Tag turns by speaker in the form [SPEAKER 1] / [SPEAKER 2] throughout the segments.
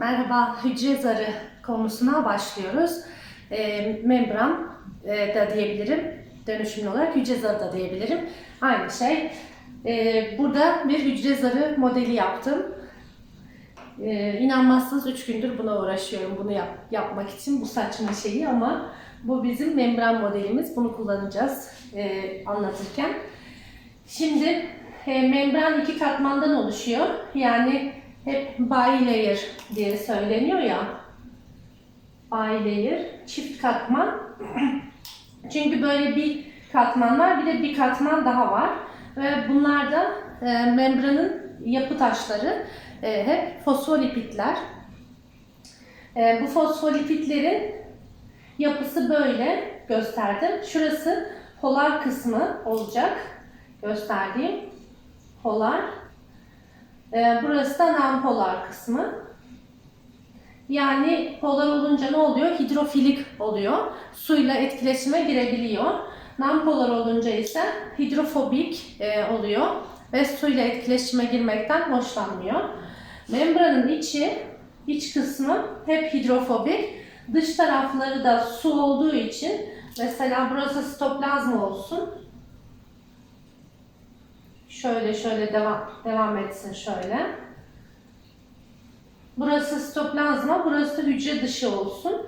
[SPEAKER 1] Merhaba, hücre zarı konusuna başlıyoruz. E, membran e, da diyebilirim, dönüşümlü olarak hücre zarı da diyebilirim. Aynı şey. E, burada bir hücre zarı modeli yaptım. E, inanmazsınız 3 gündür buna uğraşıyorum, bunu yap, yapmak için bu saçma şeyi ama bu bizim membran modelimiz. Bunu kullanacağız e, anlatırken. Şimdi e, membran iki katmandan oluşuyor. Yani hep bilayer diye söyleniyor ya. Bilayer, çift katman. Çünkü böyle bir katman var, bir de bir katman daha var. Ve bunlar da e, membranın yapı taşları e, hep fosfolipitler. E, bu fosfolipitlerin yapısı böyle gösterdim. Şurası polar kısmı olacak gösterdiğim polar. Ee, burası da non-polar kısmı. Yani polar olunca ne oluyor? Hidrofilik oluyor. Suyla etkileşime girebiliyor. Non-polar olunca ise hidrofobik e, oluyor ve suyla etkileşime girmekten hoşlanmıyor. Membranın içi, iç kısmı hep hidrofobik. Dış tarafları da su olduğu için mesela burası sitoplazma olsun. Şöyle şöyle devam, devam etsin şöyle. Burası sitoplazma, burası hücre dışı olsun.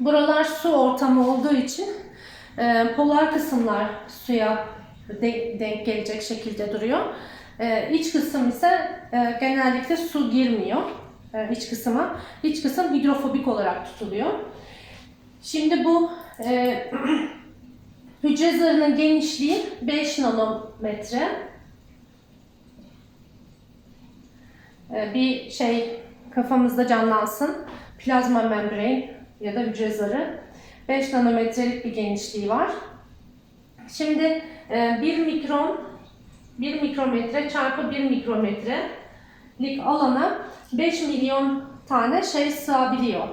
[SPEAKER 1] Buralar su ortamı olduğu için e, polar kısımlar suya de- denk gelecek şekilde duruyor. E, iç kısım ise e, genellikle su girmiyor e, iç kısma. İç kısım hidrofobik olarak tutuluyor. Şimdi bu e, Hücre zarının genişliği 5 nanometre. Ee, Bir şey kafamızda canlansın. Plazma membrane ya da hücre zarı. 5 nanometrelik bir genişliği var. Şimdi 1 mikron 1 mikrometre çarpı 1 mikrometrelik alana 5 milyon tane şey sığabiliyor.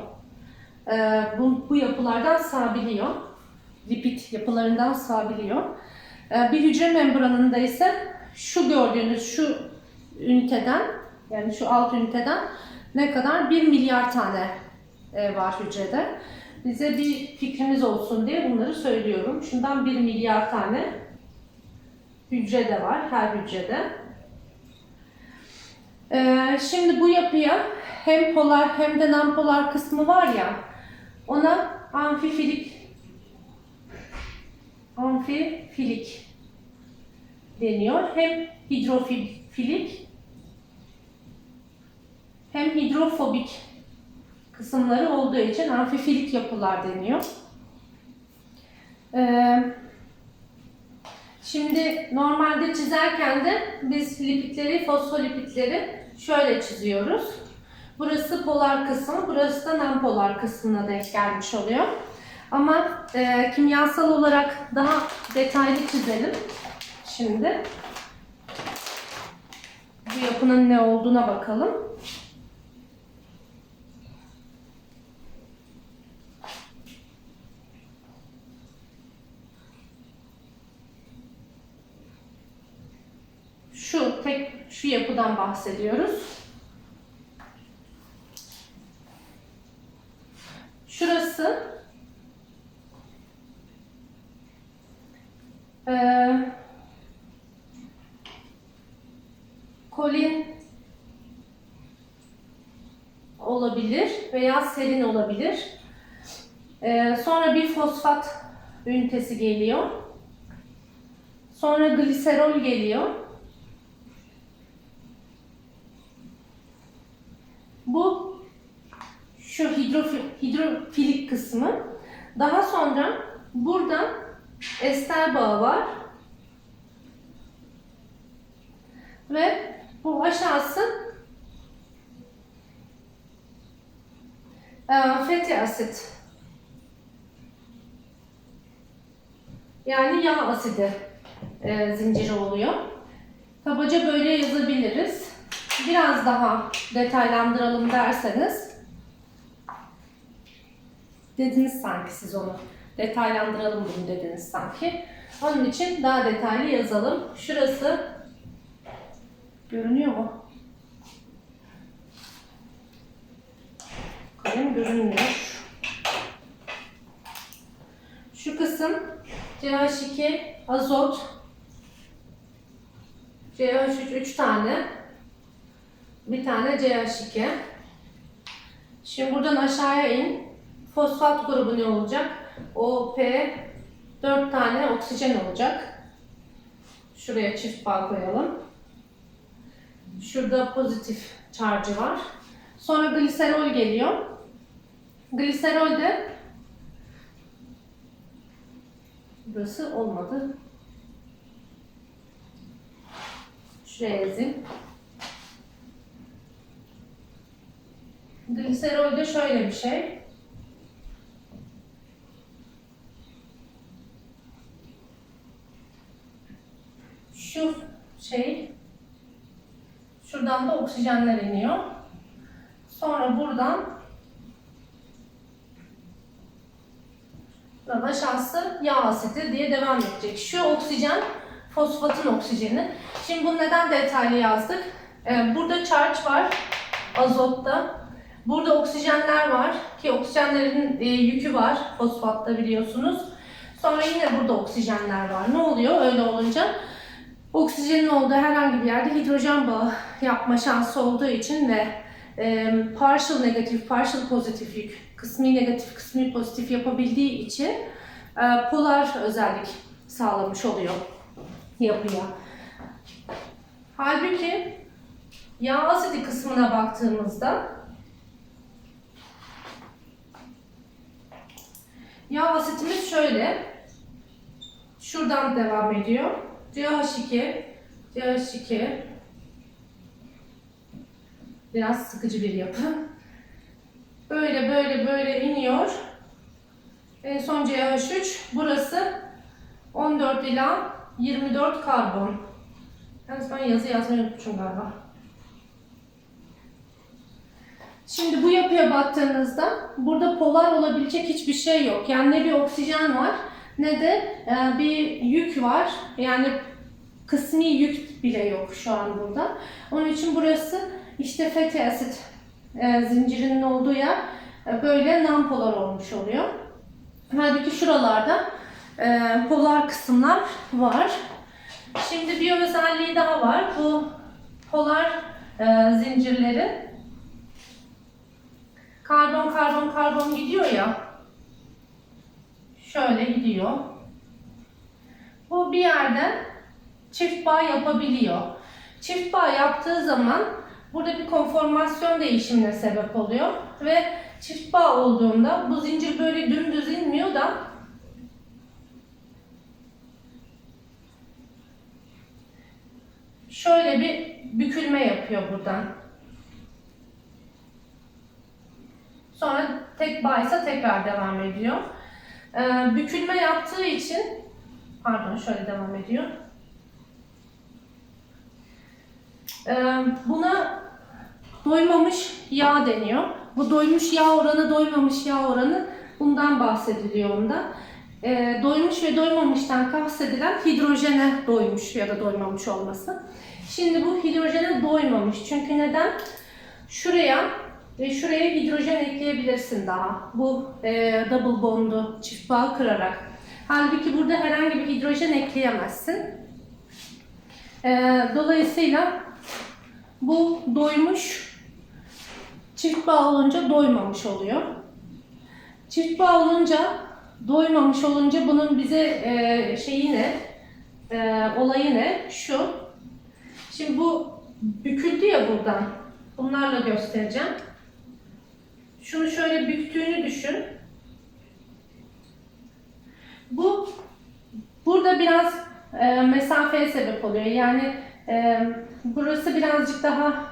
[SPEAKER 1] Ee, Bu, bu yapılardan sığabiliyor lipid yapılarından sağabiliyor. Ee, Bir hücre membranında ise şu gördüğünüz şu üniteden yani şu alt üniteden ne kadar? 1 milyar tane e, var hücrede. Bize bir fikrimiz olsun diye bunları söylüyorum. Şundan 1 milyar tane hücre de var her hücrede. Ee, Şimdi bu yapıya hem polar hem de non-polar kısmı var ya ona amfifilik amfifilik deniyor. Hem hidrofilik hem hidrofobik kısımları olduğu için amfifilik yapılar deniyor. Ee, şimdi normalde çizerken de biz lipidleri, fosfolipidleri şöyle çiziyoruz. Burası polar kısmı, burası da non-polar kısmına denk gelmiş oluyor. Ama e, kimyasal olarak daha detaylı çizelim şimdi. Bu yapının ne olduğuna bakalım. Şu tek şu yapıdan bahsediyoruz. Şurası Ee, kolin olabilir veya serin olabilir. Ee, sonra bir fosfat ünitesi geliyor. Sonra gliserol geliyor. Bu şu hidrofi, hidrofilik kısmı. Daha sonra buradan ester bağı var. Ve bu aşağısı e, fatty asit. Yani yağ asidi e, zinciri oluyor. Kabaca böyle yazabiliriz. Biraz daha detaylandıralım derseniz dediniz sanki siz onu detaylandıralım bunu dediniz sanki. Onun için daha detaylı yazalım. Şurası Görünüyor mu? Kalem görünmüyor. Şu kısım CH2 azot CH3 3 tane bir tane CH2 Şimdi buradan aşağıya in. Fosfat grubu ne olacak? OP 4 tane oksijen olacak. Şuraya çift bağ koyalım. Şurada pozitif charge'ı var. Sonra gliserol geliyor. Gliserol de burası olmadı. Şuraya yazayım. Gliserol de şöyle bir şey. Şu şey şuradan da oksijenler iniyor. Sonra buradan buradan aşağısı yağ asidi diye devam edecek. Şu oksijen fosfatın oksijeni. Şimdi bunu neden detaylı yazdık? Ee, burada charge var azotta. Burada oksijenler var ki oksijenlerin e, yükü var fosfatta biliyorsunuz. Sonra yine burada oksijenler var. Ne oluyor öyle olunca? Oksijenin olduğu herhangi bir yerde hidrojen bağı yapma şansı olduğu için ve e, partial negatif, partial pozitif yük, kısmi negatif, kısmi pozitif yapabildiği için e, polar özellik sağlamış oluyor yapıya. Halbuki yağ asidi kısmına baktığımızda Yağ asitimiz şöyle. Şuradan devam ediyor. CH2, CH2 biraz sıkıcı bir yapı. Böyle böyle böyle iniyor. En son CH3 burası 14 ila 24 karbon. Yalnız ben yazı yazmayı unutmuşum galiba. Şimdi bu yapıya baktığınızda burada polar olabilecek hiçbir şey yok. Yani ne bir oksijen var ne de e, bir yük var. Yani kısmi yük bile yok şu an burada. Onun için burası işte fatty acid e, zincirinin olduğu yer e, böyle non-polar olmuş oluyor. Halbuki şuralarda polar kısımlar var. Şimdi bir özelliği daha var. Bu polar zincirlerin Karbon, karbon, karbon gidiyor ya. Şöyle gidiyor. Bu bir yerden çift bağ yapabiliyor. Çift bağ yaptığı zaman burada bir konformasyon değişimine sebep oluyor ve çift bağ olduğunda bu zincir böyle dümdüz inmiyor da şöyle bir bükülme yapıyor buradan. Sonra tek bağıysa tekrar devam ediyor. Ee, bükülme yaptığı için, pardon şöyle devam ediyor. Ee, buna doymamış yağ deniyor. Bu doymuş yağ oranı, doymamış yağ oranı bundan bahsediliyor onda. Ee, doymuş ve doymamıştan kastedilen hidrojene doymuş ya da doymamış olması. Şimdi bu hidrojene doymamış. Çünkü neden? Şuraya ve şuraya hidrojen ekleyebilirsin daha. Bu e, double bondu çift bağ kırarak. Halbuki burada herhangi bir hidrojen ekleyemezsin. E, dolayısıyla bu doymuş çift bağ olunca doymamış oluyor. Çift bağ olunca doymamış olunca bunun bize e, şeyi ne? E, olayı ne? Şu. Şimdi bu büküldü ya buradan. Bunlarla göstereceğim. Şunu şöyle büktüğünü düşün. Bu burada biraz e, mesafeye sebep oluyor. Yani e, burası birazcık daha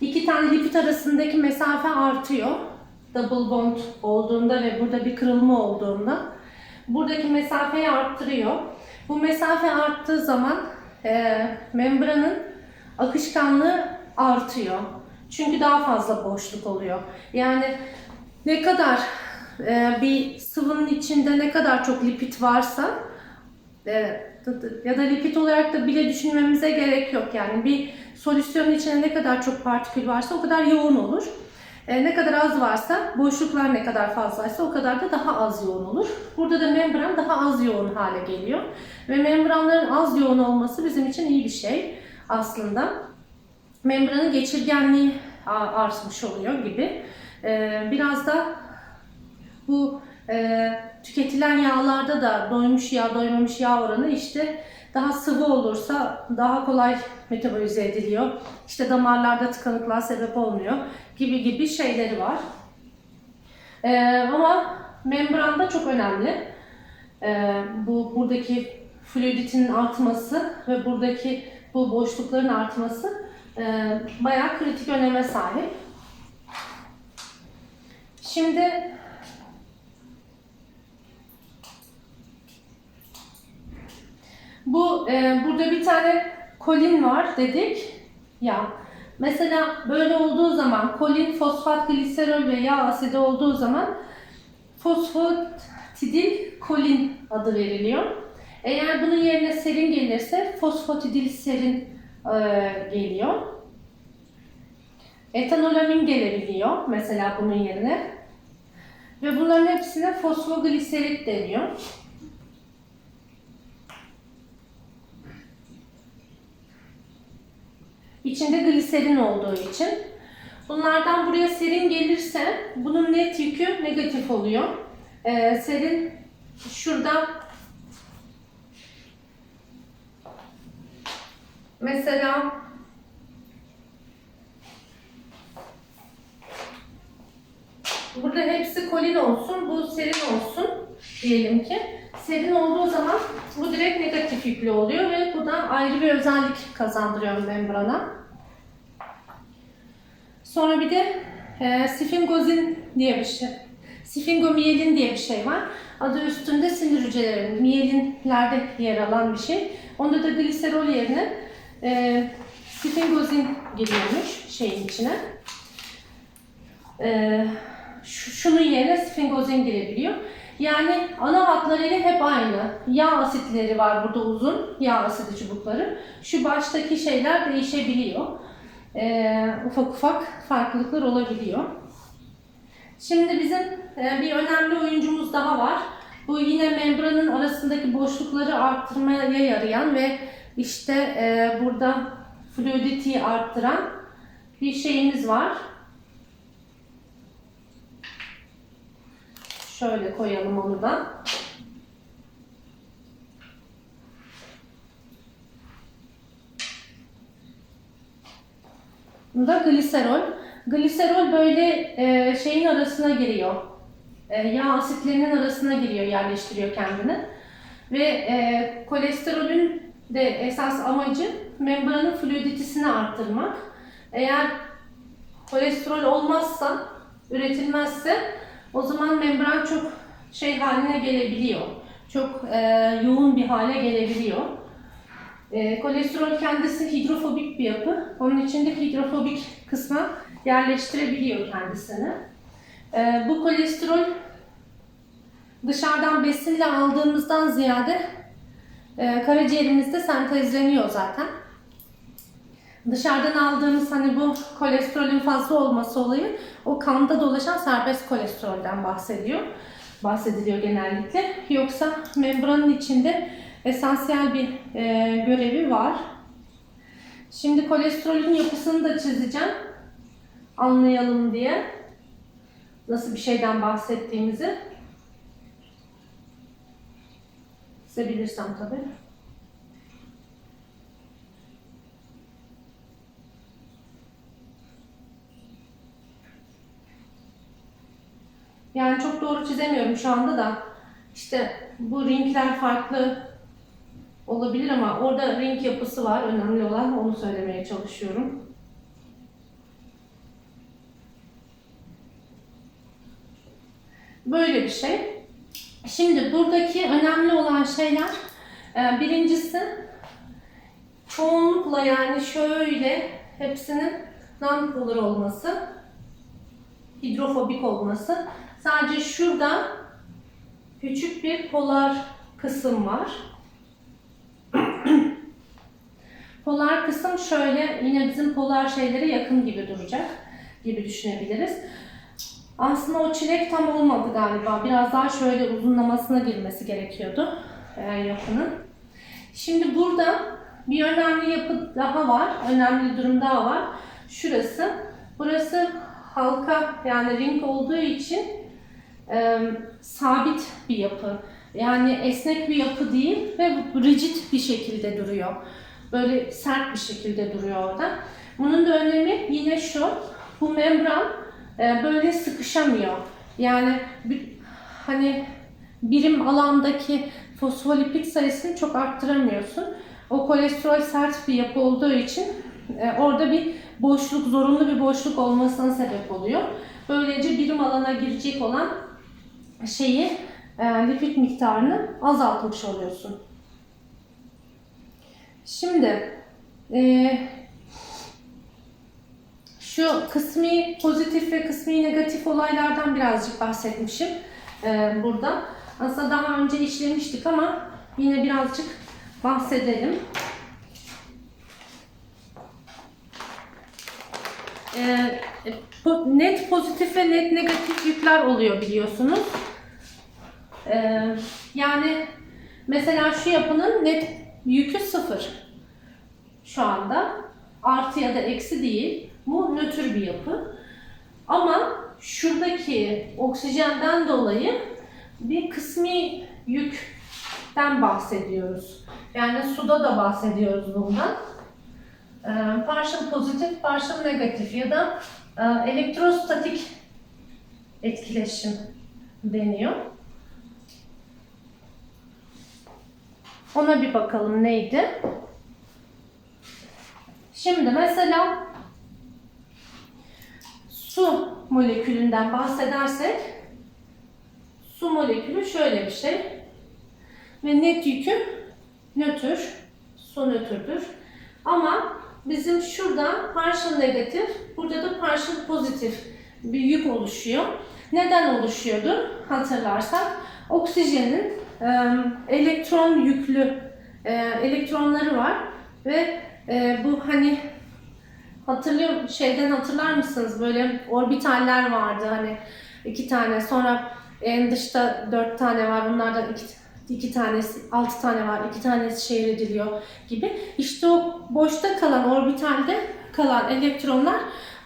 [SPEAKER 1] iki tane lipid arasındaki mesafe artıyor. Double bond olduğunda ve burada bir kırılma olduğunda buradaki mesafeyi arttırıyor. Bu mesafe arttığı zaman e, membranın akışkanlığı artıyor. Çünkü daha fazla boşluk oluyor. Yani ne kadar e, bir sıvının içinde ne kadar çok lipid varsa e, ya da lipid olarak da bile düşünmemize gerek yok. Yani bir solüsyonun içinde ne kadar çok partikül varsa o kadar yoğun olur. E, ne kadar az varsa, boşluklar ne kadar fazlaysa o kadar da daha az yoğun olur. Burada da membran daha az yoğun hale geliyor. Ve membranların az yoğun olması bizim için iyi bir şey aslında. Membranın geçirgenliği artmış oluyor gibi. E, biraz da bu e, tüketilen yağlarda da doymuş yağ, doymamış yağ oranı işte daha sıvı olursa daha kolay metabolize ediliyor. İşte damarlarda tıkanıklığa sebep olmuyor gibi gibi şeyleri var. Ee, ama membran da çok önemli. Ee, bu buradaki fluiditinin artması ve buradaki bu boşlukların artması e, bayağı kritik öneme sahip. Şimdi Bu e, burada bir tane kolin var dedik ya. Mesela böyle olduğu zaman kolin, fosfat, gliserol ve yağ asidi olduğu zaman fosfatidil kolin adı veriliyor. Eğer bunun yerine serin gelirse fosfatidil serin geliyor. Etanolamin gelebiliyor mesela bunun yerine. Ve bunların hepsine fosfogliserit deniyor. İçinde gliserin olduğu için. Bunlardan buraya serin gelirse bunun net yükü negatif oluyor. Ee, serin şurada mesela burada hepsi kolin olsun, bu serin olsun diyelim ki. Serin olduğu zaman bu direkt negatif yüklü oluyor ve bu da ayrı bir özellik kazandırıyor membrana. Sonra bir de e, sifingozin diye bir şey, sifingomiyelin diye bir şey var. Adı üstünde sinir hücrelerinin miyelinlerde yer alan bir şey. Onda da gliserol yerine e, sifingozin giriyormuş şeyin içine. E, şu- şunun yerine sfingozin girebiliyor. Yani ana hatlarıyla hep aynı. Yağ asitleri var burada uzun, yağ asidi çubukları. Şu baştaki şeyler değişebiliyor. Ee, ufak ufak farklılıklar olabiliyor. Şimdi bizim e, bir önemli oyuncumuz daha var. Bu yine membranın arasındaki boşlukları arttırmaya yarayan ve işte e, burada fluidity arttıran bir şeyimiz var. Şöyle koyalım onu da. Bu da gliserol. Gliserol böyle e, şeyin arasına giriyor. E, yağ asitlerinin arasına giriyor, yerleştiriyor kendini. Ve e, kolesterolün de esas amacı membranın fluiditisini arttırmak. Eğer kolesterol olmazsa, üretilmezse o zaman membran çok şey haline gelebiliyor. Çok e, yoğun bir hale gelebiliyor. E, kolesterol kendisi hidrofobik bir yapı. Onun içinde hidrofobik kısma yerleştirebiliyor kendisini. E, bu kolesterol dışarıdan besinle aldığımızdan ziyade e, karaciğerimizde sentezleniyor zaten. Dışarıdan aldığımız hani bu kolesterolün fazla olması olayı o kanda dolaşan serbest kolesterolden bahsediyor. Bahsediliyor genellikle. Yoksa membranın içinde esansiyel bir e, görevi var. Şimdi kolesterolün yapısını da çizeceğim. Anlayalım diye. Nasıl bir şeyden bahsettiğimizi. Çizebilirsem tabii. Yani çok doğru çizemiyorum şu anda da. İşte bu ringler farklı olabilir ama orada ring yapısı var. Önemli olan onu söylemeye çalışıyorum. Böyle bir şey. Şimdi buradaki önemli olan şeyler e, birincisi çoğunlukla yani şöyle hepsinin non-polar olması, hidrofobik olması. Sadece şurada küçük bir polar kısım var. polar kısım şöyle yine bizim polar şeylere yakın gibi duracak. gibi düşünebiliriz. Aslında o çilek tam olmadı galiba. Biraz daha şöyle uzunlamasına girmesi gerekiyordu e, yapının. Şimdi burada bir önemli yapı daha var. Önemli durum daha var. Şurası. Burası halka yani ring olduğu için e, sabit bir yapı. Yani esnek bir yapı değil ve rigid bir şekilde duruyor. Böyle sert bir şekilde duruyor orada. Bunun da önemi yine şu. Bu membran e, böyle sıkışamıyor. Yani hani birim alandaki fosfolipid sayısını çok arttıramıyorsun. O kolesterol sert bir yapı olduğu için e, orada bir boşluk, zorunlu bir boşluk olmasına sebep oluyor. Böylece birim alana girecek olan şeyi, e, lipid miktarını azaltmış oluyorsun. Şimdi e, şu kısmi pozitif ve kısmi negatif olaylardan birazcık bahsetmişim e, burada. Aslında daha önce işlemiştik ama yine birazcık bahsedelim. E, net pozitif ve net negatif yükler oluyor biliyorsunuz. E, yani mesela şu yapının net yükü sıfır şu anda. Artı ya da eksi değil. Bu nötr bir yapı. Ama şuradaki oksijenden dolayı bir kısmi yükten bahsediyoruz. Yani suda da bahsediyoruz bundan. Ee, partial pozitif, partial negatif ya da e, elektrostatik etkileşim deniyor. Ona bir bakalım neydi? Şimdi mesela su molekülünden bahsedersek su molekülü şöyle bir şey ve net yükü nötr, su nötrdür. Ama bizim şurada partial negatif, burada da partial pozitif bir yük oluşuyor. Neden oluşuyordu? Hatırlarsak oksijenin e, elektron yüklü e, elektronları var ve e, bu hani hatırlıyor şeyden hatırlar mısınız? Böyle orbitaller vardı hani iki tane. Sonra en dışta dört tane var bunlardan iki, iki tanesi altı tane var iki tanesi şehir ediliyor gibi. İşte o boşta kalan orbitalde kalan elektronlar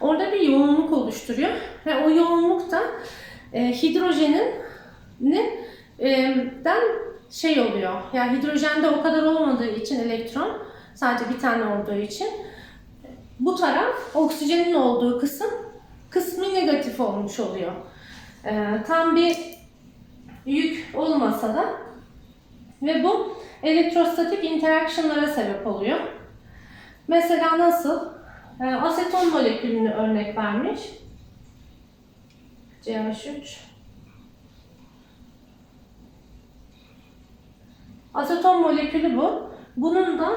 [SPEAKER 1] orada bir yoğunluk oluşturuyor. Ve o yoğunluk da e, hidrojenin ne e, den şey oluyor. Yani hidrojende o kadar olmadığı için elektron sadece bir tane olduğu için bu taraf oksijenin olduğu kısım kısmı negatif olmuş oluyor. Ee, tam bir yük olmasa da ve bu elektrostatik interaction'lara sebep oluyor. Mesela nasıl? Ee, aseton molekülünü örnek vermiş. CH3 Aseton molekülü bu. Bunun da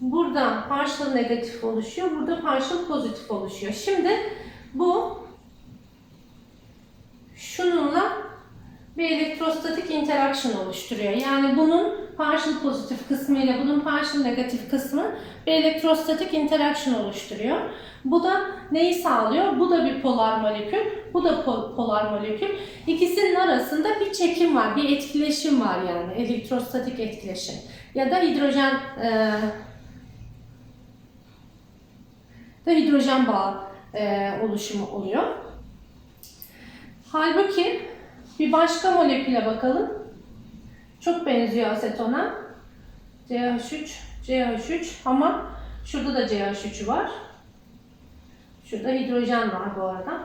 [SPEAKER 1] burada partial negatif oluşuyor, burada partial pozitif oluşuyor. Şimdi bu şununla bir elektrostatik interaction oluşturuyor. Yani bunun partial pozitif kısmı ile bunun partial negatif kısmı bir elektrostatik interaction oluşturuyor. Bu da neyi sağlıyor? Bu da bir polar molekül, bu da po- polar molekül. İkisinin arasında bir çekim var, bir etkileşim var yani elektrostatik etkileşim. Ya da hidrojen e, da hidrojen bağı e, oluşumu oluyor. Halbuki bir başka moleküle bakalım. Çok benziyor asetona. CH3, CH3 ama şurada da CH3'ü var. Şurada hidrojen var bu arada.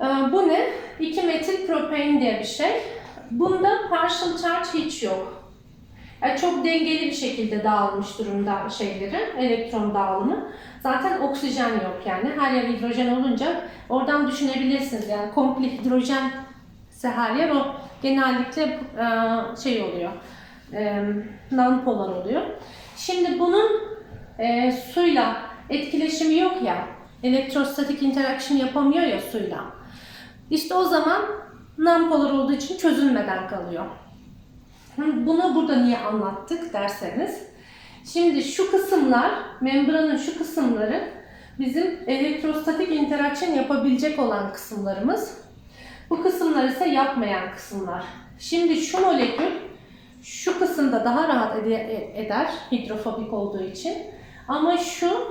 [SPEAKER 1] Ee, bu ne? 2 metil propein diye bir şey. Bunda partial charge hiç yok. Yani çok dengeli bir şekilde dağılmış durumda şeyleri, elektron dağılımı. Zaten oksijen yok yani. Her yer hidrojen olunca oradan düşünebilirsiniz yani komple hidrojen ise her yer o genellikle e, şey oluyor, e, non-polar oluyor. Şimdi bunun e, suyla etkileşimi yok ya, elektrostatik interaction yapamıyor ya suyla. İşte o zaman non-polar olduğu için çözülmeden kalıyor. Bunu burada niye anlattık derseniz. Şimdi şu kısımlar, membranın şu kısımları bizim elektrostatik interaksiyon yapabilecek olan kısımlarımız. Bu kısımlar ise yapmayan kısımlar. Şimdi şu molekül şu kısımda daha rahat ede- eder hidrofobik olduğu için. Ama şu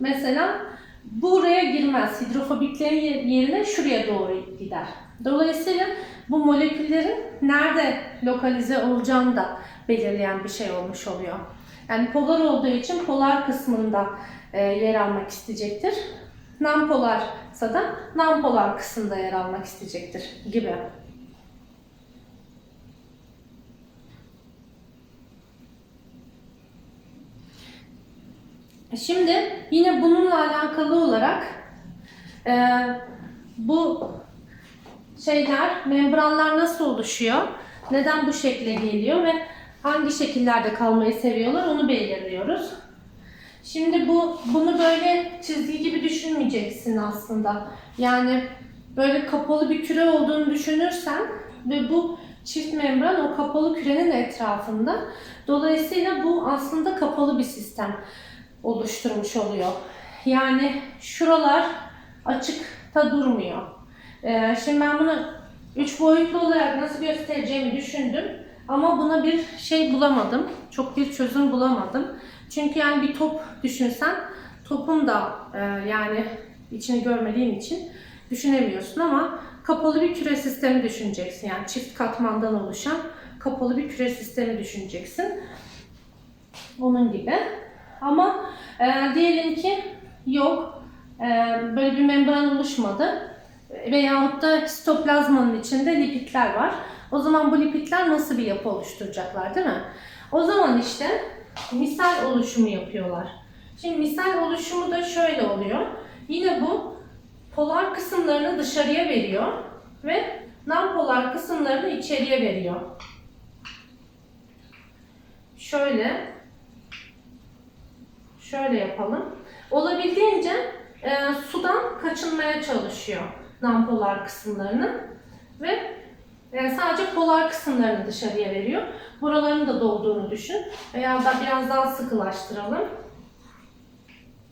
[SPEAKER 1] mesela buraya girmez. Hidrofobiklerin ye- yerine şuraya doğru gider. Dolayısıyla bu moleküllerin nerede lokalize olacağını da belirleyen bir şey olmuş oluyor. Yani polar olduğu için polar kısmında e, yer almak isteyecektir. Nonpolarsa da nonpolar kısmında yer almak isteyecektir gibi. Şimdi yine bununla alakalı olarak e, bu şeyler, membranlar nasıl oluşuyor? Neden bu şekle geliyor ve hangi şekillerde kalmayı seviyorlar onu belirliyoruz. Şimdi bu bunu böyle çizgi gibi düşünmeyeceksin aslında. Yani böyle kapalı bir küre olduğunu düşünürsen ve bu çift membran o kapalı kürenin etrafında. Dolayısıyla bu aslında kapalı bir sistem oluşturmuş oluyor. Yani şuralar açıkta durmuyor. Ee, şimdi ben bunu üç boyutlu olarak nasıl göstereceğimi düşündüm. Ama buna bir şey bulamadım. Çok bir çözüm bulamadım. Çünkü yani bir top düşünsen topun da e, yani içini görmediğim için düşünemiyorsun ama kapalı bir küre sistemi düşüneceksin. Yani çift katmandan oluşan kapalı bir küre sistemi düşüneceksin. Onun gibi. Ama e, diyelim ki yok e, böyle bir membran oluşmadı veyahut da sitoplazmanın içinde lipitler var. O zaman bu lipitler nasıl bir yapı oluşturacaklar değil mi? O zaman işte misal oluşumu yapıyorlar. Şimdi misal oluşumu da şöyle oluyor. Yine bu polar kısımlarını dışarıya veriyor ve nonpolar kısımlarını içeriye veriyor. Şöyle şöyle yapalım. Olabildiğince e, sudan kaçınmaya çalışıyor nonpolar kısımlarını ve e, sadece polar kısımlarını dışarıya veriyor. Buraların da dolduğunu düşün. Veya da biraz daha sıkılaştıralım.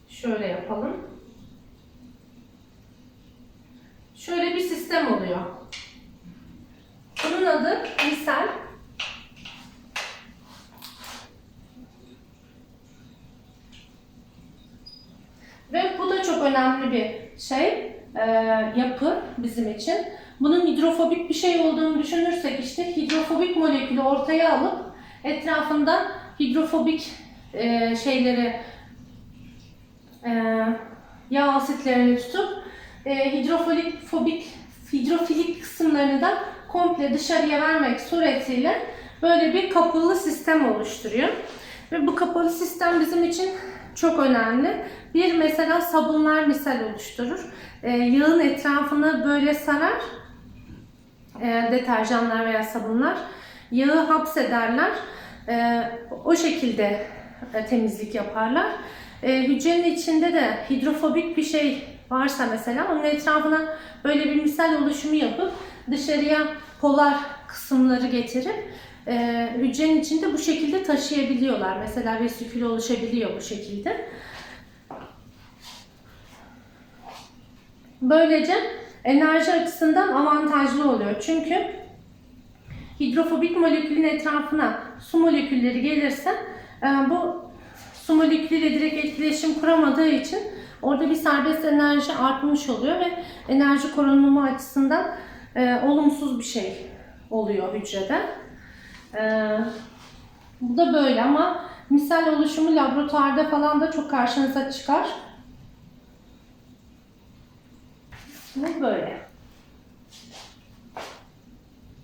[SPEAKER 1] Şöyle yapalım. Şöyle bir sistem oluyor. Bunun adı misal. Ve bu da çok önemli bir şey, e, yapı bizim için. Bunun hidrofobik bir şey olduğunu düşünürsek işte hidrofobik molekülü ortaya alıp etrafında hidrofobik e, şeyleri e, yağ asitlerini tutup e, hidrofilik fobik hidrofilik kısımlarını da komple dışarıya vermek suretiyle böyle bir kapalı sistem oluşturuyor. Ve bu kapalı sistem bizim için çok önemli. Bir mesela sabunlar misal oluşturur. E, yağın etrafını böyle sarar. E, deterjanlar veya sabunlar. Yağı hapsederler. E, o şekilde e, temizlik yaparlar. E, hücrenin içinde de hidrofobik bir şey varsa mesela onun etrafına böyle bir misal oluşumu yapıp dışarıya polar kısımları getirip e, hücrenin içinde bu şekilde taşıyabiliyorlar. Mesela vesikül oluşabiliyor bu şekilde. Böylece enerji açısından avantajlı oluyor. Çünkü hidrofobik molekülün etrafına su molekülleri gelirse e, bu su molekülüyle direkt etkileşim kuramadığı için orada bir serbest enerji artmış oluyor ve enerji korunumu açısından e, olumsuz bir şey oluyor hücrede. E, bu da böyle ama misal oluşumu laboratuvarda falan da çok karşınıza çıkar. Bu böyle.